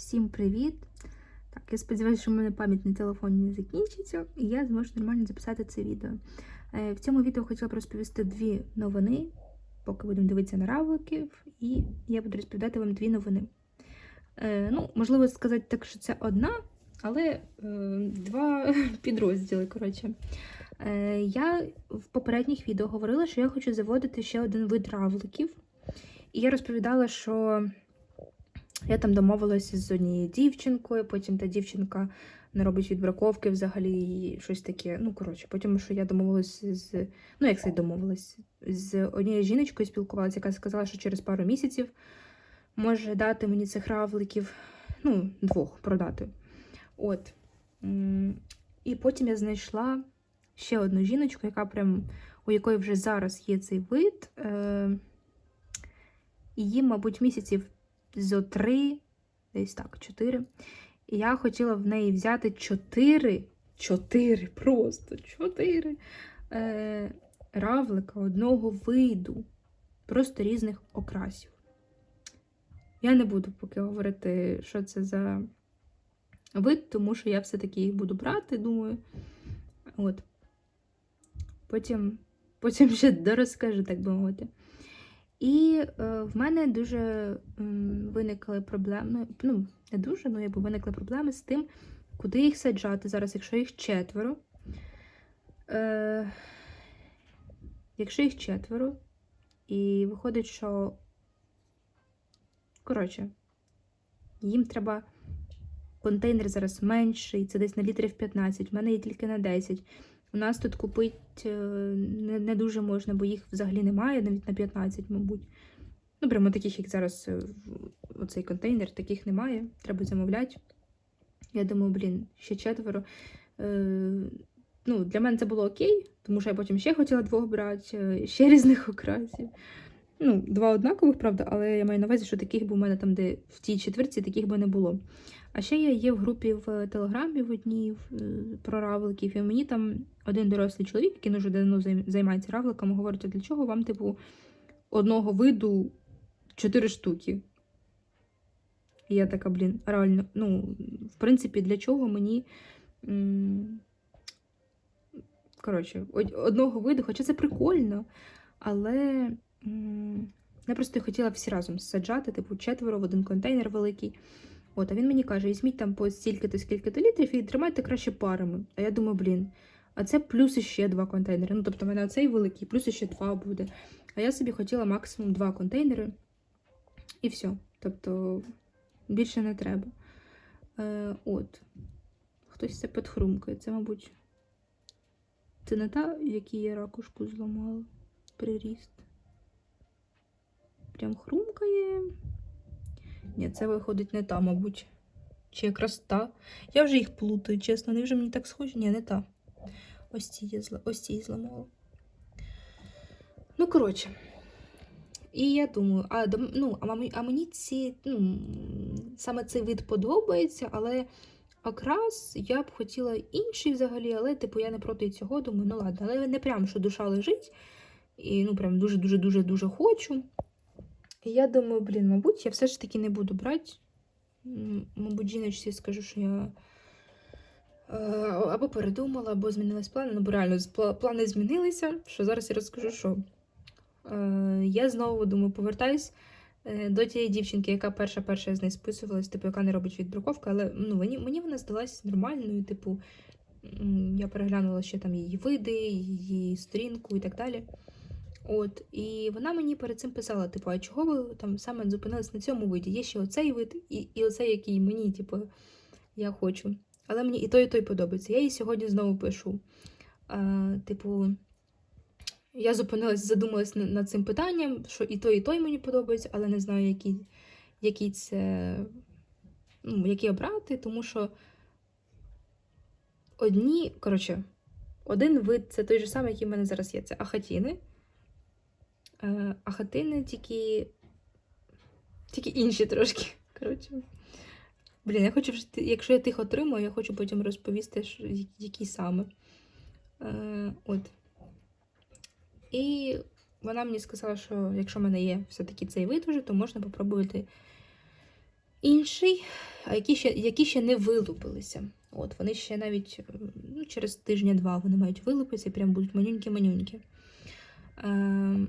Всім привіт! Так, я сподіваюся, що в мене пам'ять на телефоні не закінчиться, і я зможу нормально записати це відео. Е, В цьому відео хотіла б розповісти дві новини, поки будемо дивитися на равликів, і я буду розповідати вам дві новини. Е, Ну, можливо, сказати так, що це одна, але е, два підрозділи. Коротше. Я в попередніх відео говорила, що я хочу заводити ще один вид равликів. І я розповідала, що я там домовилася з однією дівчинкою, потім та дівчинка не робить відбраковки взагалі, і щось таке. Ну, коротше, потім, що я домовилася з. Ну, як це домовилась? З однією жіночкою спілкувалася, яка сказала, що через пару місяців може дати мені цих равликів, ну, двох продати. От. І потім я знайшла ще одну жіночку, яка прям, у якої вже зараз є цей вид. Е- їм, мабуть, місяців зо три, десь так, чотири. І я хотіла в неї взяти чотири, чотири, просто чотири е, равлика одного виду, просто різних окрасів. Я не буду поки говорити, що це за вид, тому що я все-таки їх буду брати, думаю. От. Потім, потім ще дорозкажу, так би мовити. І е, в мене дуже м, виникли проблеми. Ну, не дуже, ну якби виникли проблеми з тим, куди їх саджати зараз, якщо їх четверо. Е, якщо їх четверо, і виходить, що. Коротше, їм треба контейнер зараз менший, це десь на літрів 15, в мене є тільки на 10. У нас тут купити е, не, не дуже можна, бо їх взагалі немає, навіть на 15, мабуть. Ну, прямо таких, як зараз е, оцей контейнер, таких немає. Треба замовляти. Я думаю, блін, ще четверо. Е, ну, для мене це було окей, тому що я потім ще хотіла двох брати, ще різних окрасів. Ну, два однакових, правда, але я маю на увазі, що таких би у мене там, де в тій четвірці, таких би не було. А ще я є в групі в Телеграмі в одній е, про равликів, і мені там один дорослий чоловік, який вже давно займається равликами, говорить, а для чого вам, типу, одного виду чотири штуки. І я така, блін, реально, ну, в принципі, для чого мені. Коротше, одного виду, хоча це прикольно, але я просто хотіла всі разом саджати, типу, четверо в один контейнер великий. От, а він мені каже: візьміть там по стільки-то, скільки-то літрів і тримайте краще парами. А я думаю, блін, а це плюс іще два контейнери. Ну, тобто, в мене оцей великий, плюс іще два буде. А я собі хотіла максимум два контейнери. І все. Тобто, більше не треба. Е, от. Хтось це підхрумкає. Це, мабуть. Це не та, в якій я ракушку зламала. Приріст. Прям хрумкає. Ні, це виходить не та, мабуть. Чи якраз та. Я вже їх плутаю, чесно. Вони вже мені так схожі. Ні, не та. Ось ці зла... ось ці зламала. Ну, коротше. І я думаю, а, ну, а, мені ці, ну, саме цей вид подобається, але окрас я б хотіла інший взагалі, але, типу, я не проти цього, думаю, ну ладно, але не прям, що душа лежить. І ну, прям дуже-дуже-дуже-дуже хочу. І я думаю, блін, мабуть, я все ж таки не буду брати. Мабуть, жіночці скажу, що я е, або передумала, або змінились плани. Ну, бо реально плани змінилися. Що зараз я розкажу, що е, я знову думаю, повертаюсь е, до тієї дівчинки, яка перша перша з нею списувалась, типу, яка не робить відбраковки, але ну, мені, мені вона здалась нормальною. Типу, я переглянула ще там її види, її сторінку і так далі. От, і вона мені перед цим писала: типу, а чого ви там саме зупинились на цьому виді? Є ще оцей вид, і, і оцей, який мені, типу, я хочу. Але мені і той, і той подобається. Я їй сьогодні знову пишу. А, типу, я зупинилась, задумалась над цим питанням, що і той, і той мені подобається, але не знаю, який, який це, ну, який обрати, тому що одні, коротше, один вид це той же самий, який в мене зараз є. Це ахатіни. Е, ахатини тільки. Тільки інші трошки. Коротше. Блін, я хочу, якщо я тих отримаю, я хочу потім розповісти, які саме. Е, от. І вона мені сказала, що якщо в мене є все-таки цей вид уже, то можна попробувати інший. а які ще, які ще не вилупилися. От, вони ще навіть ну, через тижня-два вони мають вилупитися і прям будуть манюнькі-манюнькі. Е,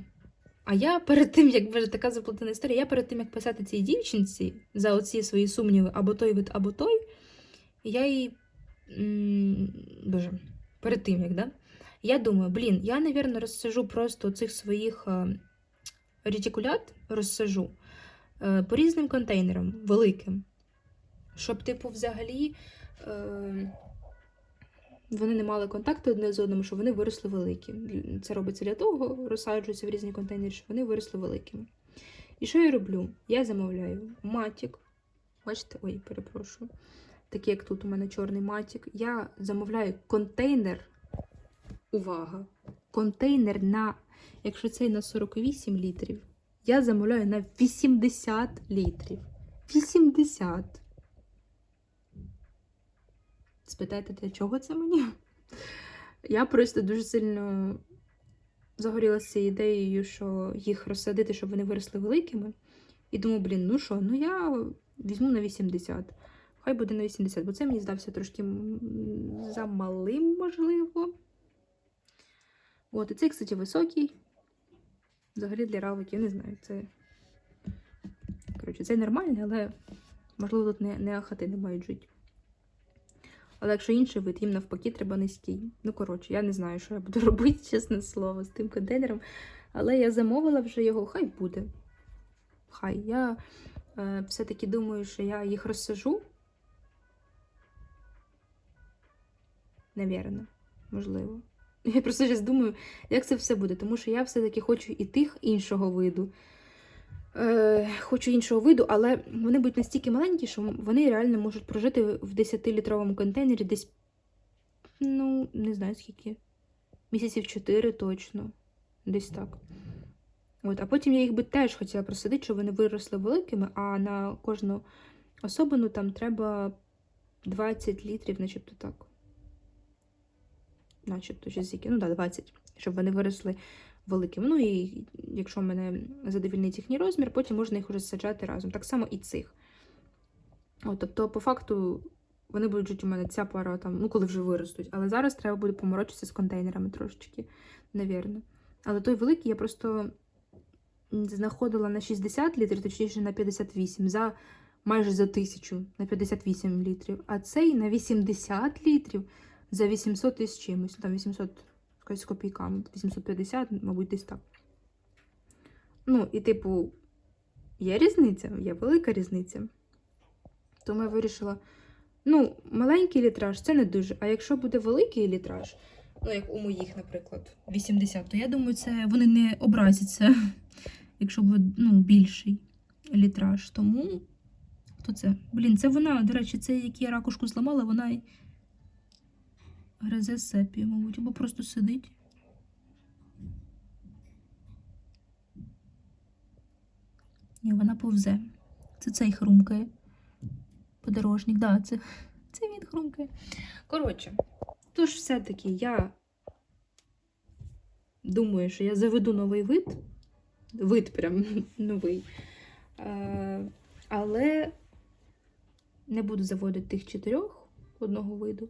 а я перед тим, як вже така заплутана історія, я перед тим, як писати цій дівчинці за оці свої сумніви або той вид, або той, я їй. Боже, перед тим, як, да? Я думаю, блін, я, напевно, розсажу просто цих своїх е, ретикулят, розсажу е, по різним контейнерам, великим. Щоб, типу, взагалі е, вони не мали контакту одне з одним, щоб вони виросли великі. Це робиться для того, розсаджуються в різні контейнери, щоб вони виросли великими. І що я роблю? Я замовляю матік. Бачите, ой, перепрошую. Такий, як тут у мене чорний матік. Я замовляю контейнер. Увага! Контейнер на, якщо цей на 48 літрів, я замовляю на 80 літрів. 80. Спитайте, для чого це мені? Я просто дуже сильно загорілася ідеєю, що їх розсадити, щоб вони виросли великими. І думаю, блін, ну що, ну я візьму на 80. Хай буде на 80, бо це мені здався трошки замалим, можливо. От, і цей, кстати, високий. Взагалі для равликів, не знаю, це. Коротше, це нормальний, але можливо тут не, не ахати не мають жити. Але якщо інший вид, їм навпаки треба низький. Ну, коротше, я не знаю, що я буду робити, чесне слово, з тим контейнером. Але я замовила вже його, хай буде. Хай. Я е, все-таки думаю, що я їх розсажу. Навірно, можливо. Я просто зараз думаю, як це все буде, тому що я все-таки хочу і тих іншого виду. Е, хочу іншого виду, але вони будуть настільки маленькі, що вони реально можуть прожити в 10-літровому контейнері десь, ну, не знаю скільки. Місяців 4 точно. Десь так. От, а потім я їх би теж хотіла просадити, щоб вони виросли великими, а на кожну особину там треба 20 літрів, начебто так. Начебто, чи скільки, ну так, да, 20, щоб вони виросли великими. Ну і якщо мене задовільнить їхній розмір, потім можна їх уже саджати разом. Так само і цих. От, тобто, по факту, вони будуть жити у мене ця пара там, ну коли вже виростуть. Але зараз треба буде поморочитися з контейнерами трошечки, навірно. Але той великий я просто знаходила на 60 літрів, точніше на 58, за майже за тисячу на 58 літрів. А цей на 80 літрів за 800 із чимось. Там 800 якось з копійками, 850, мабуть, десь так. Ну, і, типу, є різниця, є велика різниця. Тому я вирішила: ну, маленький літраж це не дуже. А якщо буде великий літраж, ну, як у моїх, наприклад, 80, то я думаю, це вони не образяться, якщо буде ну, більший літраж. Тому то це. Блін, це вона, до речі, це як я ракушку зламала, вона гризе сепію, мабуть, або просто сидить. Ні, вона повзе. Це цей хрумкає. Подорожник, да, це, це він хрумкає. Коротше, тож все-таки я думаю, що я заведу новий вид. Вид прям новий. Е, але не буду заводити тих чотирьох одного виду.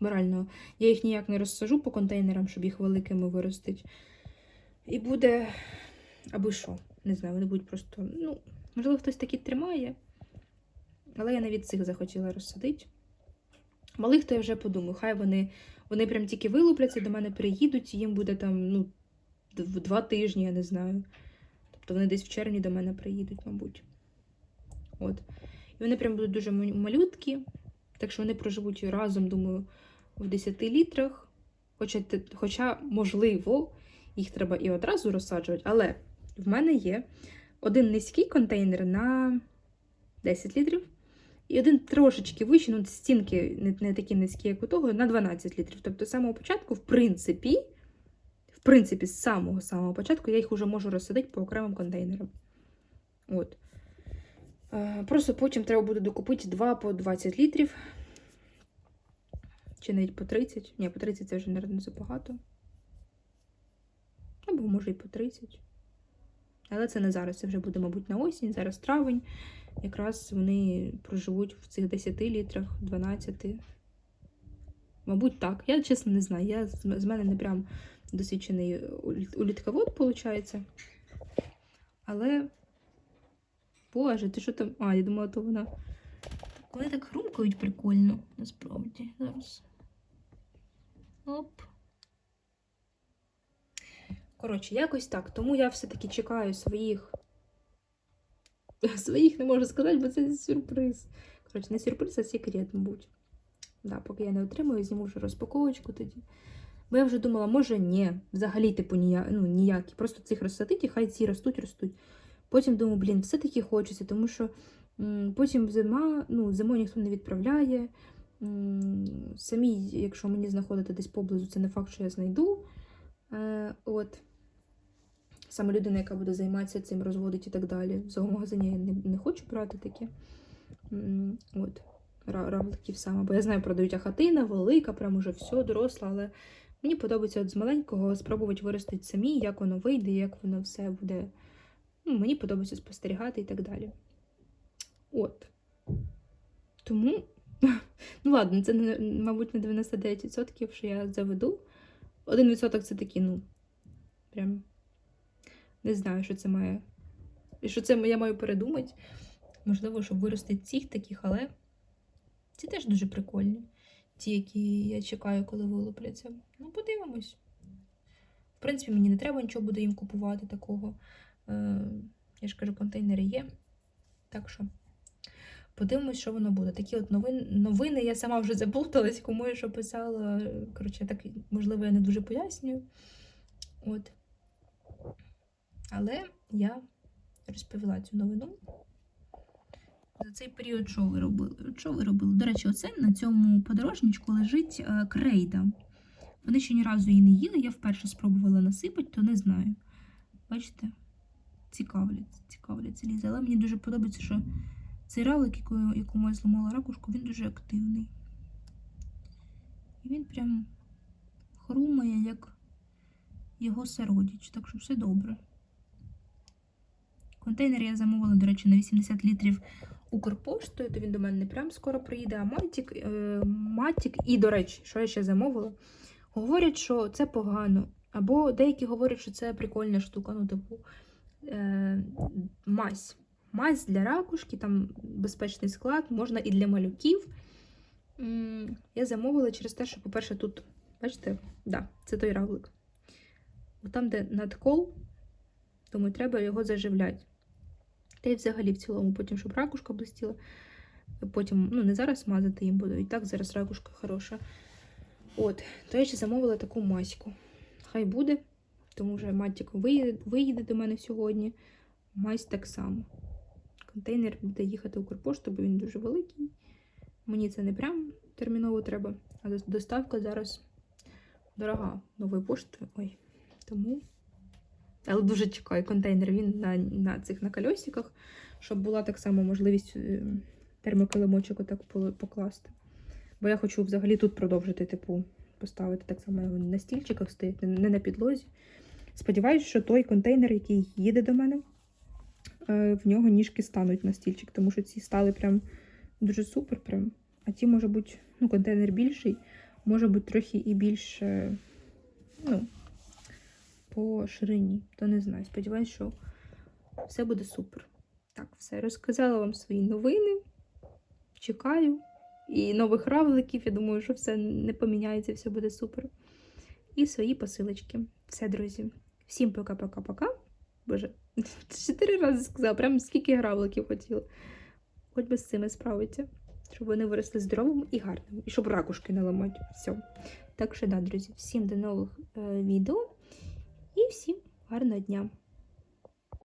Бо реально, я їх ніяк не розсажу по контейнерам, щоб їх великими виростити. І буде. Аби що, не знаю, вони будуть просто. Ну, можливо, хтось такі тримає. Але я навіть цих захотіла розсадити. Малих то я вже подумаю, хай вони вони прям тільки вилупляться, до мене приїдуть, і їм буде там, ну, два тижні, я не знаю. Тобто вони десь в червні до мене приїдуть, мабуть. От. І вони прям будуть дуже малюткі. Так що вони проживуть разом, думаю, в 10 літрах. Хоча, хоча, можливо, їх треба і одразу розсаджувати, але в мене є один низький контейнер на 10 літрів, і один трошечки вищий, ну, стінки не, не такі низькі, як у того, на 12 літрів. Тобто, з самого початку, в принципі, в принципі, з самого самого початку я їх вже можу розсадити по окремим контейнерам. От. Просто потім треба буде докупити 2 по 20 літрів. Чи навіть по 30. Ні, по 30 це вже, не забагато. Або може і по 30. Але це не зараз, це вже буде, мабуть, на осінь, зараз травень. якраз вони проживуть в цих 10 літрах, 12. Мабуть, так. Я чесно не знаю. Я, з мене не прям досвідчений улітковод, виходить. Але. Боже, ти що там. А, я думала, то вона. Вони так хрумкають прикольно, насправді. Зараз. Оп. Коротше, якось так. Тому я все-таки чекаю своїх. Своїх не можу сказати, бо це сюрприз. Коротше, не сюрприз, а секрет, мабуть. Да, поки я не отримую, зніму вже розпаковочку тоді. Бо я вже думала, може, ні, взагалі, типу, ніяк, ну, ніякі. Просто цих розсадити, і хай ці ростуть, ростуть. Потім думаю, блін, все-таки хочеться, тому що м, потім зима, ну, зимою ніхто не відправляє. Самі, якщо мені знаходити десь поблизу, це не факт, що я знайду. Е, от. Саме людина, яка буде займатися цим, розводить і так далі. В зоомагазині я не, не хочу брати таке. От. Ра- Равликів саме. Бо я знаю, продають ахатина, велика, прям уже все доросла, але мені подобається от з маленького спробувати виростити самі, як воно вийде, як воно все буде. Ну, мені подобається спостерігати і так далі. От. Тому, ну ладно, це, мабуть, не 99%, що я заведу. 1% це такі, ну, прям не знаю, що це має. І що це я маю передумати. Можливо, щоб виростити цих таких, але ці теж дуже прикольні. Ті, які я чекаю, коли вилупляться. Ну, подивимось. В принципі, мені не треба нічого буде їм купувати такого. Е, я ж кажу, контейнери є. Так що подивимось, що воно буде. Такі от новини, новини я сама вже заплуталась, кому я що писала. Коротше, так, можливо, я не дуже пояснюю. От. Але я розповіла цю новину. За цей період що ви робили? Що ви робили? До речі, оце на цьому подорожничку лежить е, крейда. Вони ще ні разу її не їли, я вперше спробувала насипати, то не знаю. Бачите? Цікавляться, цікавляться лізе. Але мені дуже подобається, що цей равлик, якому я зламала ракушку, він дуже активний. І він прям хрумає, як його сородіч, так що все добре. Контейнер я замовила, до речі, на 80 літрів Укрпоштою, то він до мене не прям скоро приїде, а Матік, е, Матік. І, до речі, що я ще замовила? Говорять, що це погано. Або деякі говорять, що це прикольна штука, ну, типу, е, мазь. Мазь для ракушки, там безпечний склад, можна і для малюків. Я замовила через те, що, по-перше, тут, бачите, да, це той равлик. Там, де надкол, тому треба його заживляти. Та й взагалі в цілому, потім, щоб ракушка блистіла. Потім, ну, не зараз мазати їм буду, і так зараз ракушка хороша. От, то я ще замовила таку маську. Хай буде, тому вже матік виїде, виїде до мене сьогодні. Мазь так само. Контейнер буде їхати Укрпошту, бо він дуже великий. Мені це не прям терміново треба, а дос- доставка зараз дорога нової пошти. Ой, тому. Але дуже чекаю контейнер. Він на, на цих на кольосиках, щоб була так само можливість е, термокилимочок отак покласти. Бо я хочу взагалі тут продовжити, типу, поставити так само на стільчиках стоїть, не на підлозі. Сподіваюсь, що той контейнер, який їде до мене, в нього ніжки стануть на стільчик, тому що ці стали прям дуже супер. Прям. А ті, може бути, ну, контейнер більший, може бути трохи і більше, ну, по ширині. То не знаю. Сподіваюсь, що все буде супер. Так, все. Розказала вам свої новини. Чекаю. І нових равликів. Я думаю, що все не поміняється, все буде супер. І свої посилочки. Все, друзі. Всім пока-пока-пока. Боже, чотири рази сказала, прям скільки гравликів хотіла. Хоч би з цими справиться. Щоб вони виросли здоровими і гарними. І щоб ракушки не ламати. Все. Так що, да, друзі, всім до нових е, відео. І всім гарного дня!